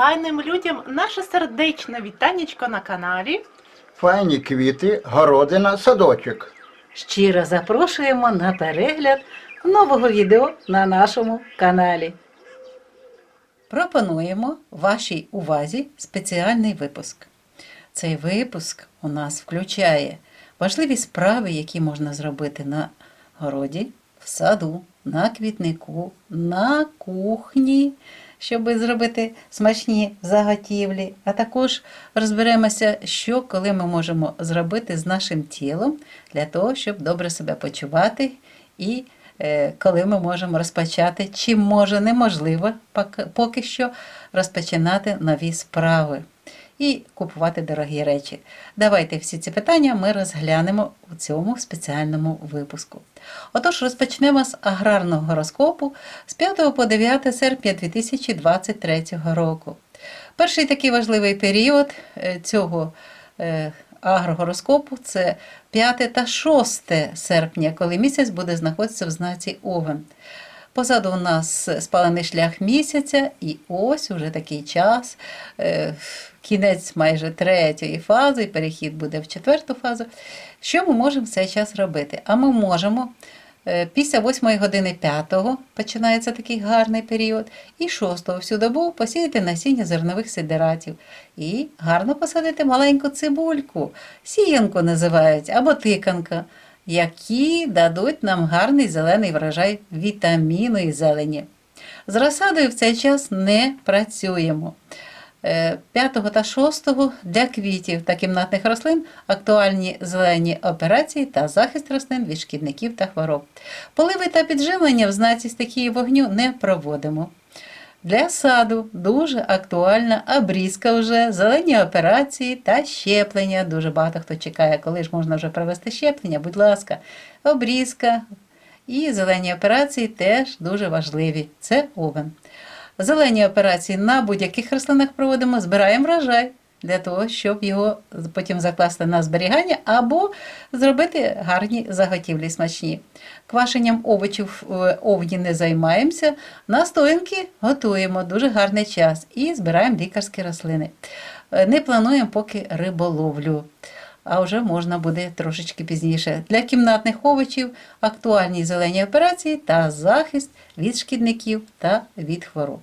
файним людям наше сердечне вітанечко на каналі. Файні квіти, городина, садочок. Щиро запрошуємо на перегляд нового відео на нашому каналі. Пропонуємо вашій увазі спеціальний випуск. Цей випуск у нас включає важливі справи, які можна зробити на городі, в саду, на квітнику, на кухні, щоб зробити смачні заготівлі. А також розберемося, що коли ми можемо зробити з нашим тілом для того, щоб добре себе почувати і е, коли ми можемо розпочати, чи може неможливо поки що розпочинати нові справи і купувати дорогі речі. Давайте всі ці питання ми розглянемо у цьому спеціальному випуску. Отож, розпочнемо з аграрного гороскопу з 5 по 9 серпня 2023 року. Перший такий важливий період е, цього е, агрогороскопу це 5 та 6 серпня, коли місяць буде знаходитися в знаці Овен. Позаду у нас спалений шлях місяця, і ось уже такий час, е, кінець майже третьої фази, перехід буде в четверту фазу. Що ми можемо в цей час робити? А ми можемо е, після 8 години 5 починається такий гарний період, і 6 всю добу посіяти насіння зернових сидератів і гарно посадити маленьку цибульку, сіянку називають або тиканка які дадуть нам гарний зелений врожай вітамінної зелені. З розсадою в цей час не працюємо. 5 та 6 для квітів та кімнатних рослин актуальні зелені операції та захист рослин від шкідників та хвороб. Поливи та підживлення в знаці стихії вогню не проводимо. Для саду дуже актуальна обрізка вже, зелені операції та щеплення. Дуже багато хто чекає, коли ж можна вже провести щеплення. Будь ласка, обрізка і зелені операції теж дуже важливі. Це овен. Зелені операції на будь-яких рослинах проводимо, збираємо врожай для того, щоб його потім закласти на зберігання або зробити гарні заготівлі смачні. Квашенням овочів в овні не займаємося, настоянки готуємо дуже гарний час і збираємо лікарські рослини. Е, Не плануємо поки риболовлю. А вже можна буде трошечки пізніше. Для кімнатних овочів актуальні зелені операції та захист від шкідників та від хвороб.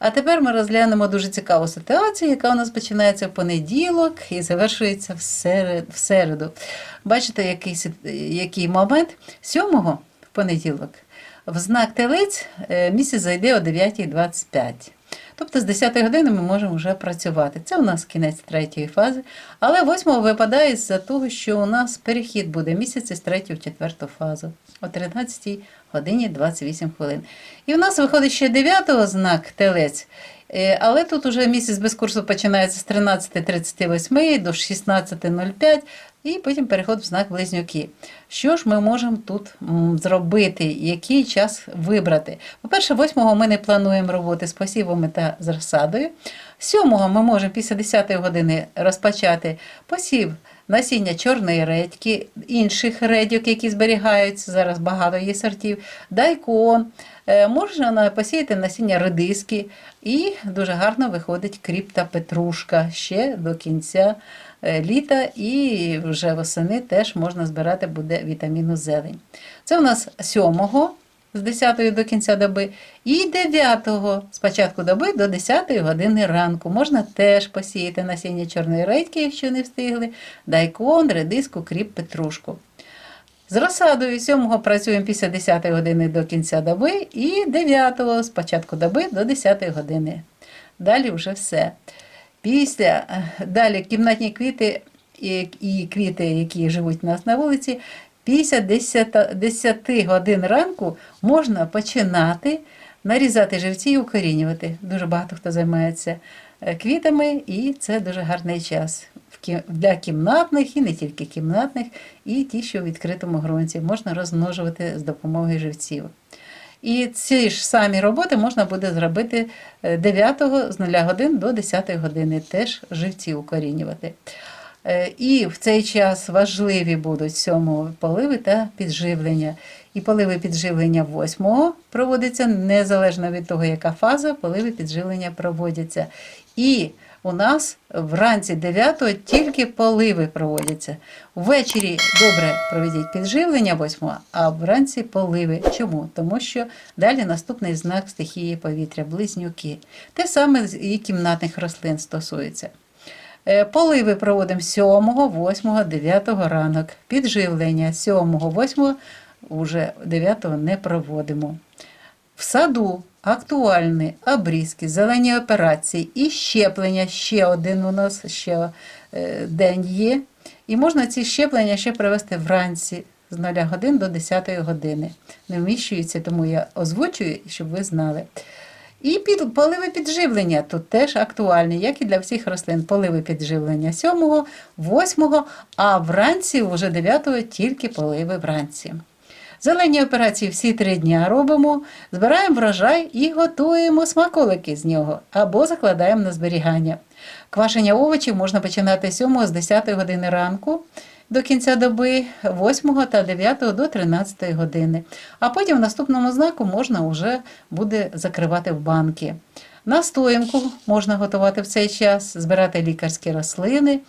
А тепер ми розглянемо дуже цікаву ситуацію, яка у нас починається в понеділок і завершується в серед- в середу. Бачите, який, який момент? 7 в понеділок в знак телець е, місяць зайде о 9.25. Тобто з 10 години ми можемо вже працювати. Це у нас кінець третьої фази. Але 8 випадає з-за того, що у нас перехід буде місяця з 3 в 4 фазу о 13 годині 28 хвилин. І в нас виходить ще 9 знак телець. Е, Але тут уже місяць без курсу починається з 13.38 до 16.05 і потім переход в знак близнюки. Що ж ми можемо тут зробити, який час вибрати? По-перше, 8 ми не плануємо роботи з посівами та з розсадою. 7 ми можемо після 10 години розпочати посів насіння чорної редьки, інших редьок, які зберігаються, зараз багато є сортів, дайкон. Е, Можна посіяти насіння редиски, і дуже гарно виходить кріп та петрушка ще до кінця е, літа, і вже восени теж можна збирати буде вітаміну зелень. Це у нас 7 з 10 до кінця доби, і 9 з початку доби до 10 години ранку. Можна теж посіяти насіння чорної редьки, якщо не встигли, дайкон, редиску, кріп, петрушку. З розсадою 7 працюємо після 10 години до кінця доби і 9 з початку доби до 10 години. Далі вже все. Після е, далі кімнатні квіти і, і квіти, які живуть у нас на вулиці, після 10, 10 годин ранку можна починати нарізати живці і укорінювати. Дуже багато хто займається е, квітами, і це дуже гарний час. Для кімнатних і не тільки кімнатних, і ті, що в відкритому ґрунті можна розмножувати з допомогою живців. І ці ж самі роботи можна буде зробити е, 9 з 0 годин до 10 години, теж живці укорінювати. Е, І в цей час важливі будуть сьомого поливи та підживлення. І поливи підживлення 8 проводяться незалежно від того, яка фаза, поливи підживлення проводяться. І у нас вранці 9-го тільки поливи проводяться. Ввечері добре проведіть підживлення 8, а вранці поливи. Чому? Тому що далі наступний знак стихії повітря близнюки. Те саме і кімнатних рослин стосується. Е, Поливи проводимо 7, 8, 9 ранок. Підживлення 7, 8, уже 9 не проводимо. В саду актуальні обрізки, зелені операції і щеплення. Ще один у нас ще е, день є. І можна ці щеплення ще провести вранці з 0 годин до 10 години. Не вміщується, тому я озвучую, щоб ви знали. І під, поливи підживлення тут теж актуальні, як і для всіх рослин. Поливи підживлення 7, 8, а вранці, вже 9 тільки поливи вранці. Зелені операції всі три дня робимо, збираємо врожай і готуємо смаколики з нього або закладаємо на зберігання. Квашення овочів можна починати з 7 з 10 години ранку до кінця доби, 8 та 9 до 13 години. А потім в наступному знаку можна вже буде закривати в банки. Настоянку можна готувати в цей час, збирати лікарські рослини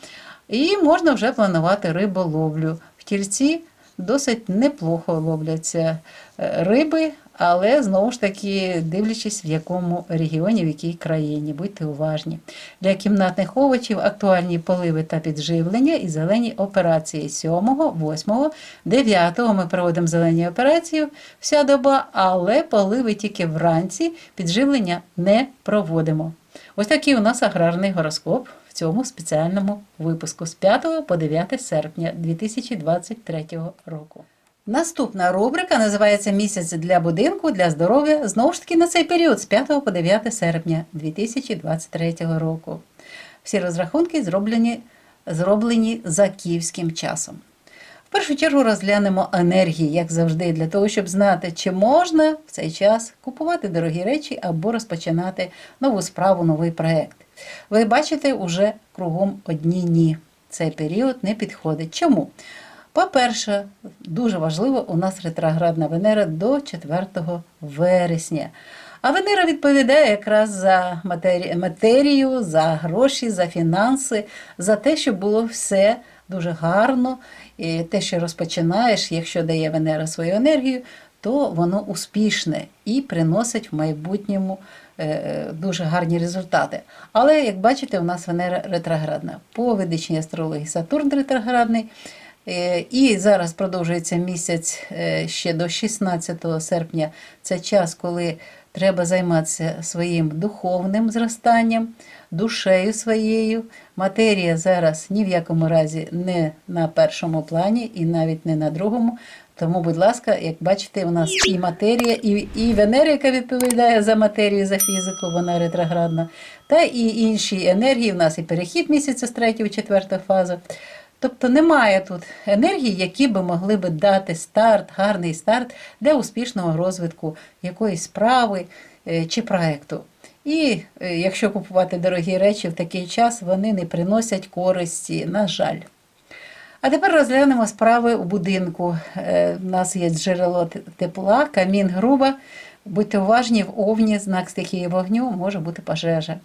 і можна вже планувати риболовлю. В тільці досить неплохо ловляться е, риби, але знову ж таки дивлячись, в якому регіоні, в якій країні. Будьте уважні. Для кімнатних овочів актуальні поливи та підживлення і зелені операції 7, 8, 9 ми проводимо зелені операції вся доба, але поливи тільки вранці, підживлення не проводимо. Ось такий у нас аграрний гороскоп в цьому спеціальному випуску з 5 по 9 серпня 2023 року. Наступна рубрика називається Місяць для будинку для здоров'я. Знову ж таки на цей період з 5 по 9 серпня 2023 року. Всі розрахунки зроблені, зроблені за київським часом. В першу чергу розглянемо енергії, як завжди, для того, щоб знати, чи можна в цей час купувати дорогі речі або розпочинати нову справу, новий проект. Ви бачите, уже кругом одні ні. Цей період не підходить. Чому? По-перше, дуже важливо, у нас ретроградна Венера до 4 вересня. А Венера відповідає якраз за матерію, за гроші, за фінанси, за те, щоб було все дуже гарно. І те, що розпочинаєш, якщо дає Венера свою енергію, то воно успішне і приносить в майбутньому е, дуже гарні результати. Але, як бачите, у нас Венера ретроградна. По ведичній астрології Сатурн ретроградний. Е, І зараз продовжується місяць е, ще до 16 серпня. Це час, коли треба займатися своїм духовним зростанням, душею своєю. Матерія зараз ні в якому разі не на першому плані і навіть не на другому. Тому, будь ласка, як бачите, у нас і матерія, і, і Венера, яка відповідає за матерію, за фізику, вона ретроградна, та і інші енергії. У нас і перехід місяця з 3 в 4 фазу. Тобто немає тут енергії, які би могли би дати старт, гарний старт для успішного розвитку якоїсь справи е, чи проекту. І е, якщо купувати дорогі речі в такий час, вони не приносять користі, на жаль. А тепер розглянемо справи у будинку. Е, У нас є джерело тепла, камін груба. Будьте уважні, в овні знак стихії вогню може бути пожежа.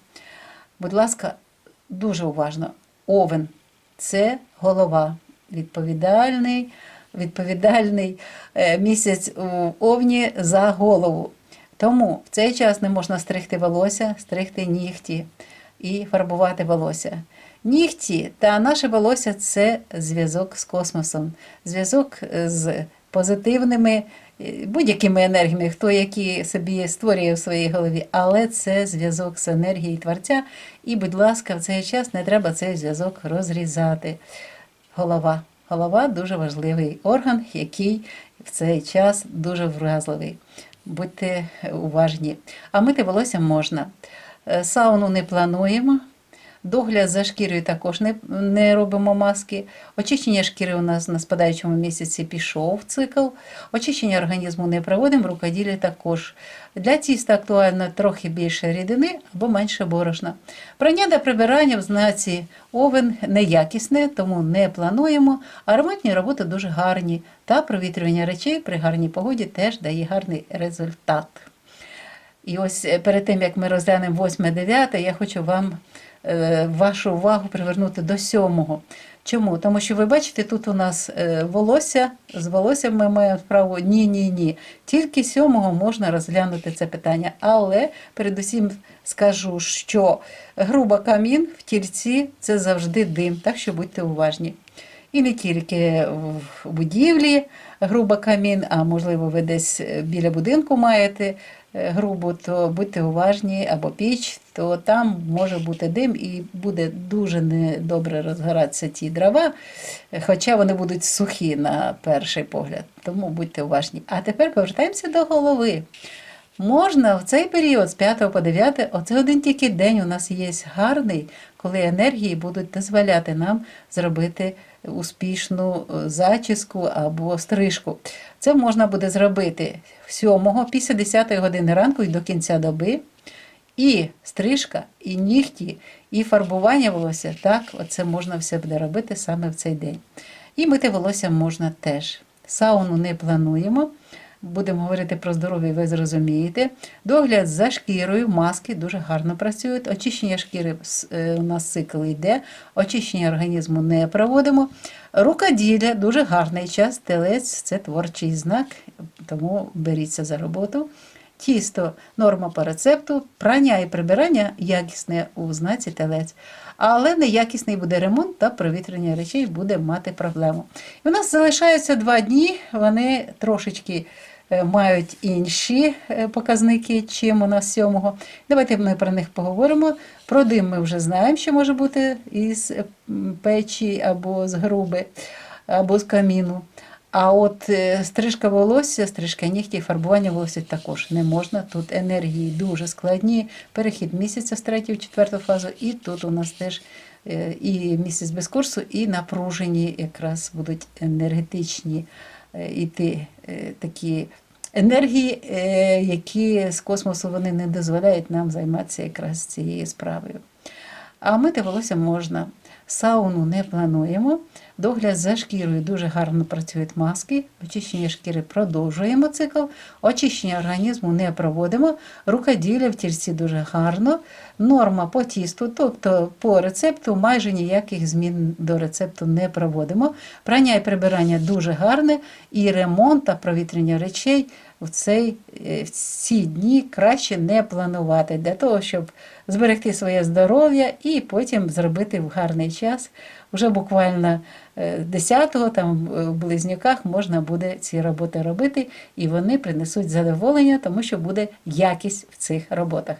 Будь ласка, дуже уважно. Овен це голова. Відповідальний, відповідальний е, місяць у овні за голову. Тому в цей час не можна стригти волосся, стригти нігті і фарбувати волосся. Нігті та наше волосся це зв'язок з космосом, зв'язок е, з позитивними е, будь-якими енергіями, хто які собі створює в своїй голові, але це зв'язок з енергією Творця. І, будь ласка, в цей час не треба цей зв'язок розрізати. Голова. Голова дуже важливий орган, який в цей час дуже вразливий. Будьте уважні. А мити волосся можна. Е, Сауну не плануємо. Догляд за шкірою також не, не робимо маски. Очищення шкіри у нас на спадаючому місяці пішов цикл. Очищення організму не проводимо, рукоділля також. Для тіста актуально трохи більше рідини або менше борошна. Прання та прибирання в знаці овен неякісне, тому не плануємо. А ремонтні роботи дуже гарні. Та провітрювання речей при гарній погоді теж дає гарний результат. І ось е, перед тим, як ми розглянемо 8-9, я хочу вам вашу увагу привернути до сьомого. Чому? Тому що ви бачите, тут у нас е, волосся, з волоссям ми маємо справу ні, ні. Тільки сьомого можна розглянути це питання. Але передусім скажу, що груба камін в тільці це завжди дим, так що будьте уважні. І не тільки в будівлі груба камін, а можливо, ви десь е, біля будинку маєте е, грубу, то будьте уважні або піч, то там може бути дим і буде дуже недобре розгоратися ті дрова, е, хоча вони будуть сухі на перший погляд. Тому будьте уважні. А тепер повертаємося до голови. Можна в цей період з 5 по 9, оце один тільки день у нас є гарний, коли енергії будуть дозволяти нам зробити успішну е, зачіску або стрижку. Це можна буде зробити 7 після 10 години ранку і до кінця доби. І стрижка, і нігті, і фарбування волосся. Так, оце можна все буде робити саме в цей день. І мити волосся можна теж. Сауну не плануємо. Будемо говорити про здоров'я, ви зрозумієте. Догляд за шкірою, маски дуже гарно працюють. Очищення шкіри е, у нас цикл йде, очищення організму не проводимо. Рукоділля дуже гарний час. Телець це творчий знак, тому беріться за роботу. Тісто норма по рецепту, прання і прибирання якісне у знаці телець. Але неякісний буде ремонт та провітрення речей буде мати проблему. І у нас залишаються два дні, вони трошечки е, мають інші е, показники, чим у нас сьомого. Давайте ми про них поговоримо. Про дим ми вже знаємо, що може бути із печі або з груби, або з каміну. А от е, стрижка волосся, стрижка нігтів, фарбування волосся також не можна. Тут енергії дуже складні. Перехід місяця з третьої в четверту фазу, і тут у нас теж е, і місяць без курсу, і напружені якраз будуть енергетичні е, іти такі енергії, які з космосу вони не дозволяють нам займатися якраз цією справою. А мити волосся можна. Сауну не плануємо. Догляд за шкірою дуже гарно працюють маски. Очищення шкіри продовжуємо цикл. Очищення організму не проводимо. Рукоділля в тільці дуже гарно. Норма по тісту, тобто по рецепту майже ніяких змін до рецепту не проводимо. Прання і прибирання дуже гарне. І ремонт та провітрення речей в, цей, е, в ці дні краще не планувати для того, щоб зберегти своє здоров'я і потім зробити в гарний час. Вже буквально е, 10-го там е, в близнюках можна буде ці роботи робити, і вони принесуть задоволення, тому що буде якість в цих роботах.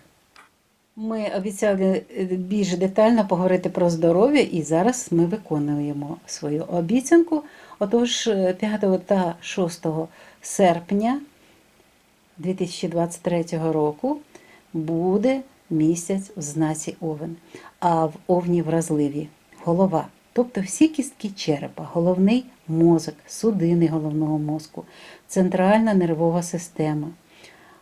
Ми обіцяли е, більш детально поговорити про здоров'я, і зараз ми виконуємо свою обіцянку. Отож, е, 5 та 6 серпня 2023 року буде місяць в знаці Овен, а в Овні вразливі голова. Тобто всі кістки черепа, головний мозок, судини головного мозку, центральна нервова система,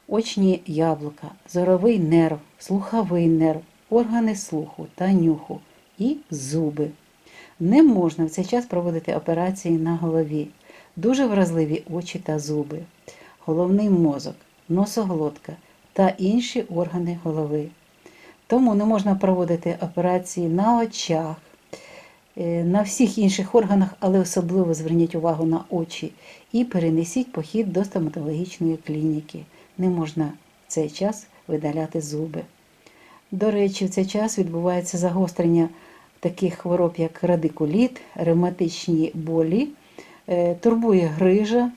очні яблука, зоровий нерв, слуховий нерв, органи слуху та нюху і зуби. Не можна в цей час проводити операції на голові. Дуже вразливі очі та зуби, головний мозок, носоглотка та інші органи голови. Тому не можна проводити операції на очах, на всіх інших органах, але особливо зверніть увагу на очі і перенесіть похід до стоматологічної клініки. Не можна в цей час видаляти зуби. До речі, в цей час відбувається загострення таких хвороб, як радикуліт, ревматичні болі, е, турбує грижа,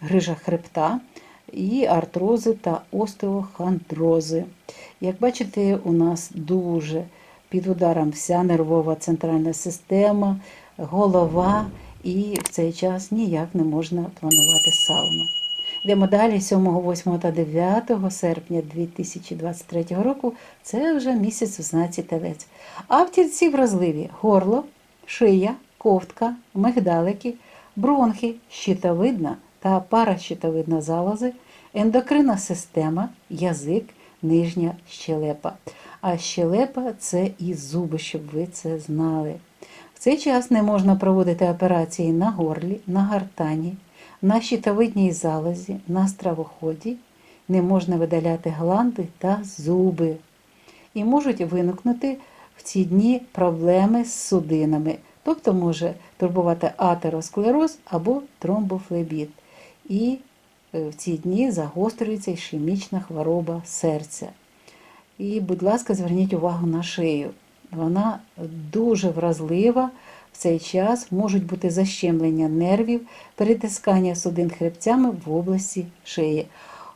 грижа хребта і артрози та остеохондрози. Як бачите, у нас дуже під ударом вся нервова центральна система, голова, і в цей час ніяк не можна планувати сауну. Йдемо далі 7, 8 та 9 серпня 2023 року. Це вже місяць у знаці телець. А в вразливі горло, шия, ковтка, мигдалики, бронхи, щитовидна та паращитовидна залози, ендокринна система, язик, нижня щелепа. А щелепа це і зуби, щоб ви це знали. В цей час не можна проводити операції на горлі, на гартані, на щитовидній залозі, на стравоході, не можна видаляти гланди та зуби. І можуть виникнути в ці дні проблеми з судинами, тобто може турбувати атеросклероз або тромбофлебіт. І в ці дні загострюється ішемічна хвороба серця. І, будь ласка, зверніть увагу на шию. Вона дуже вразлива. В цей час можуть бути защемлення нервів, перетискання судин хребцями в області шиї.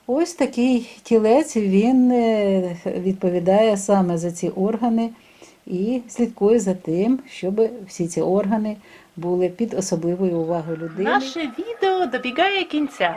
Ось такий тілець він е, відповідає саме за ці органи і слідкує за тим, щоб всі ці органи були під особливою увагою людини. Наше відео добігає кінця.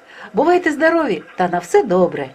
Бувайте здорові та на все добре!